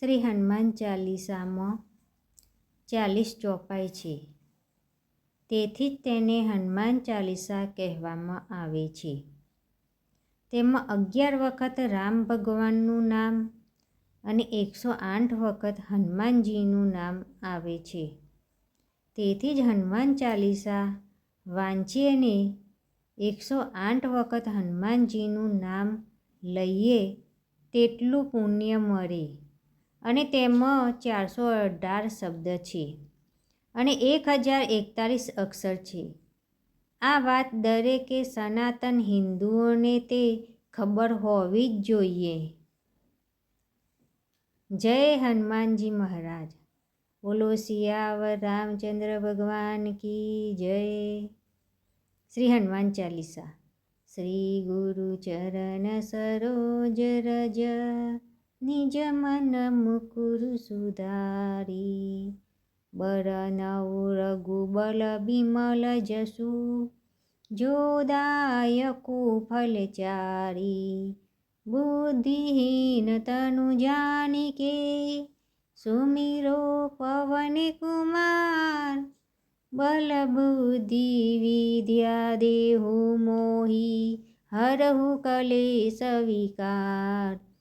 શ્રી હનુમાન ચાલીસામાં ચાલીસ ચોપાઈ છે. તેથી જ તેને હનુમાન ચાલીસા કહેવામાં આવે છે. તેમાં અગિયાર વખત રામ ભગવાનનું નામ અને એકસો આઠ વખત હનુમાનજીનું નામ આવે છે. તેથી જ હનુમાન ચાલીસા વાંચીને એકસો આઠ વખત હનુમાનજીનું નામ લઈએ તેટલું પુણ્ય મળે. અને તેમાં ચારસો અઢાર શબ્દ છે અને એક હજાર એકતાલીસ અક્ષર છે. આ વાત દરેકે સનાતન હિન્દુઓને તે ખબર હોવી જ જોઈએ. જય હનુમાનજી મહારાજ. બોલો સિયાવર રામચંદ્ર ભગવાન કી જય. શ્રી હનુમાન ચાલીસા. શ્રી ગુરુ ચરણ સરોજ રજ. નિજ મન મુકુર સુધારી બરનઉ રઘુબલ બિમલ જસુ જોદાયકુ ફલચારી બુદ્ધિહીન તનુ જાનિકે સુમિરો પવન કુમાર બલ બુદ્ધિ વિદ્યા દેહુ મોહી હરહુ કલે વિકાર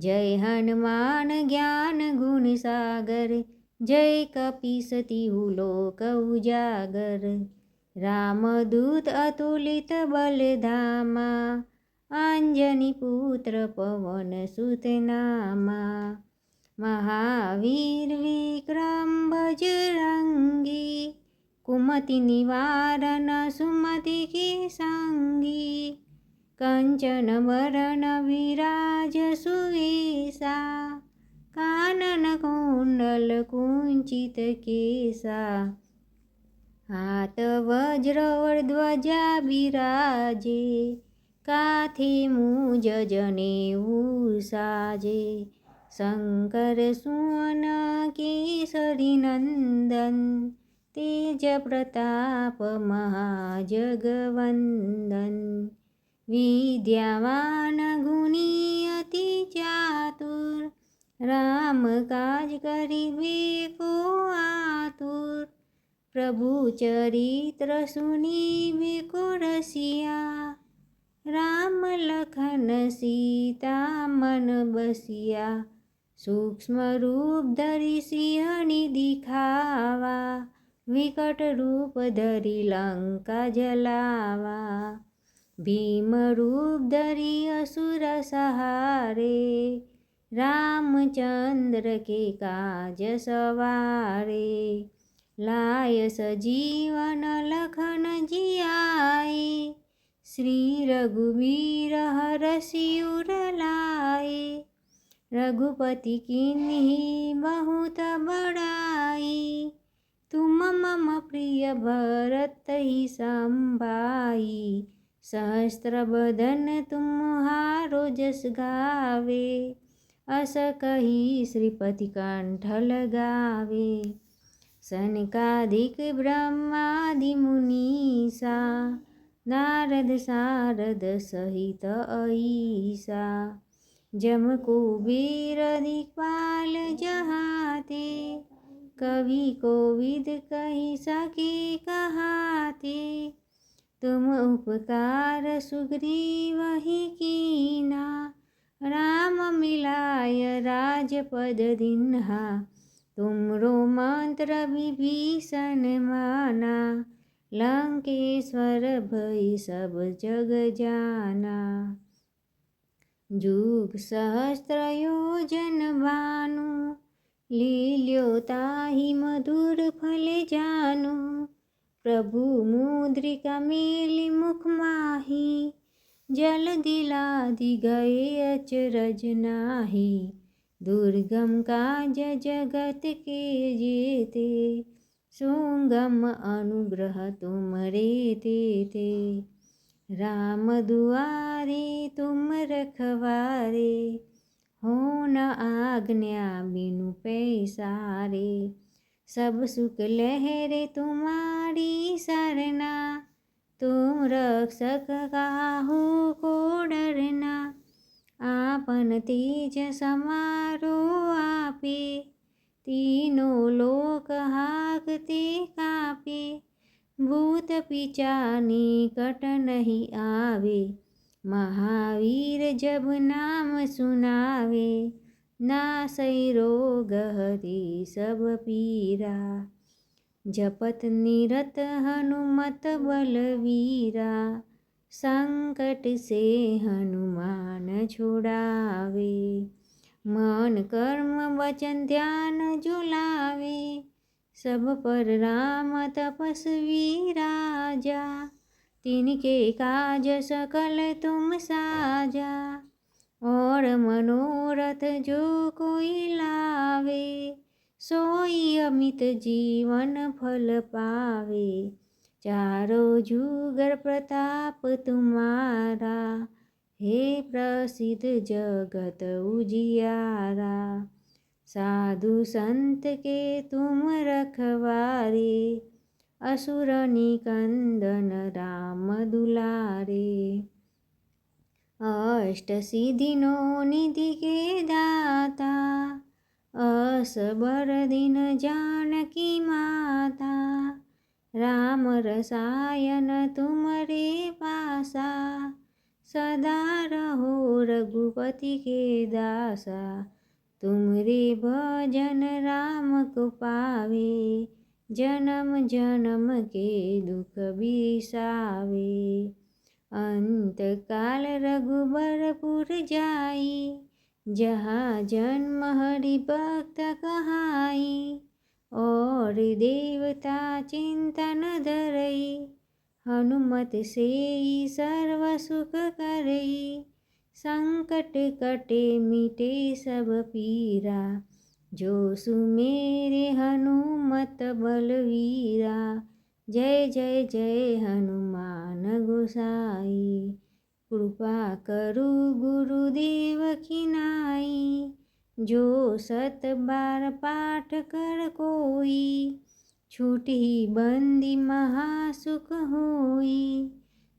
જય હનુમાન જ્ઞાન ગુણ સાગર, જય કપિસતિહુ લોક ઉજાગર. રામદૂત અતુલિત બલધામા, આંજની પુત્ર પવન સુતનામા. મહાવીર વિક્રમ બજરંગી, કુમતિ નિવારણ સુમતિ કી સંગી. કંચન વરણ વિરાજ સુવેશા, કાનન કુંડલ કુંચિત કેસા, હાથ વજ્રવર્ધ્વજા બિરાજે કાથી મુજ જને ઉષાજે, શંકર સુવન કેસરી નંદન, તેજ પ્રતાપ મહાજગવંદન. વિદ્યાવાન ગુણી અતિ ચાતુર રામ કાજ કરી આતુર પ્રભુ ચરિત્ર સુની બેકો રસિયા રામ લખન સીતા મન બસિયા સૂક્ષ્મ રૂપ ધરી સિંહની દિખાવા વિકટ રૂપ ધરી લંકા જલાવા ભીમરૂપ ધરી અસુર સહારે રામચંદ્ર કે કાજ સવારે લાય સજીવન લખન જિયાય શ્રી રઘુવીર હર શિયુર લાય રઘુપતિ કિન્હી बहुत બડાઈ તુમ મમ પ્રિય ભરત હિ સંભાઈ સહસ્ત્રબદન તુમ્હારો જસ ગાવે, અસ કહી શ્રીપતિ કંઠ લગાવે. સનકાદિક બ્રહ્માદિ મુનીસા નારદ સારદ સહિત અઈસા જમ કુબીર દિપાલ જહાતે, કવિ કોવિદ કહી સકે કહાતે तुम उपकार सुग्रीव ही कीना। राम मिलाय राजपद दिन्हा। तुमरो मंत्र विभीषण माना। लंकेश्वर भई सब जग जाना। जुग सहस्त्र योजन भानु। लील्यो ताहि मधुर फल जानु। प्रभु मुद्रिका मेली मुख माही जल दिलादि गए अचरज नाही दुर्गम काज जगत के जेते सुगम अनुग्रह तुम रे ते ते राम दुआरे तुम रखवारे हो न आज्ञा बिनु पैसारे सब सुख लहरे तुम्हारी सरना तुम रक्षक काहू को डरना आपन तीज समारो आपे तीनों लोक हाकते कापे भूत पिचानी कट नहीं आवे महावीर जब नाम सुनावे નાસઈ રોગ હરી સબ પીરા જપત નિરત હનુમત બલવીરા સંકટ સે હનુમાન છોડાવે મન કર્મ વચન ધ્યાન जुलावे सब पर राम तपस्वी राजा तिनके काज सकल तुम साजा और मनोरथ जो कोई लावे सोई अमित जीवन फल पावे चारो जुगर प्रताप तुम्हारा हे प्रसिद्ध जगत उजियारा साधु संत के तुम रखवारे असुर निकंदन राम दुलारे અષ્ટસિદ્ધિનો નિધિ કે દાતા અસબર દિન જાનકી માતા રામ રસાયન તુમરે પાસા સદા રહો રઘુપતિ કે દાસા તુમરે ભજન રામ કો પાવે જન્મ જન્મ કે દુઃખ બિસાવે के दुख बिसावे अंत काल रघुबरपुर जाई जहाँ जन्म हरि भक्त कहाई और देवता चिंतन धरई हनुमत से सर्व सुख करई संकट कटे मिटे सब पीरा जो सुमेरे हनुमत बलवीरा જય જય જય હનુમાન ગોસાઈ. કૃપા કરું ગુરુદેવ ખિનાઈ. જો સત બાર પાઠ કર કોઈ, છૂટી બંદી મહાસુખ હોઈ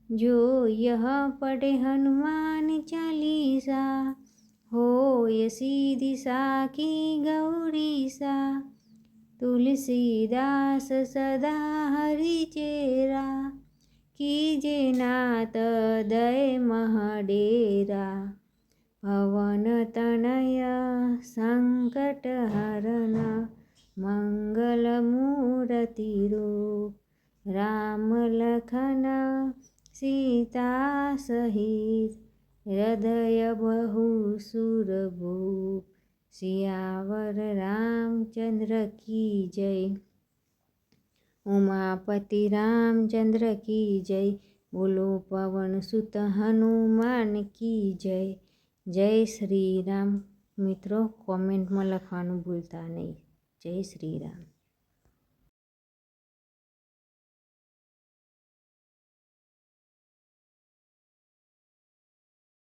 જો યહ પઢે હનુમાન ચાલીસા, હોય સીધી સાખી ગૌરીસા. તુલસીદાસ સદા હરિચેરા, કીજે નાત દય મહડેરા. ભવન તનય સંકટ હરણ, મંગલ મૂર્તિ રૂપ. રામ લખન સીતા સહિત, હૃદય બહુ સુરભૂપ. શિયાવર રામચંદ્ર કી જય. ઉમાપતિ રામચંદ્ર કી જય. બોલો પવન સુત હનુમાન કી જય. જય શ્રી રામ મિત્રો કોમેન્ટમાં લખવાનું ભૂલતા નહીં. જય શ્રી રામ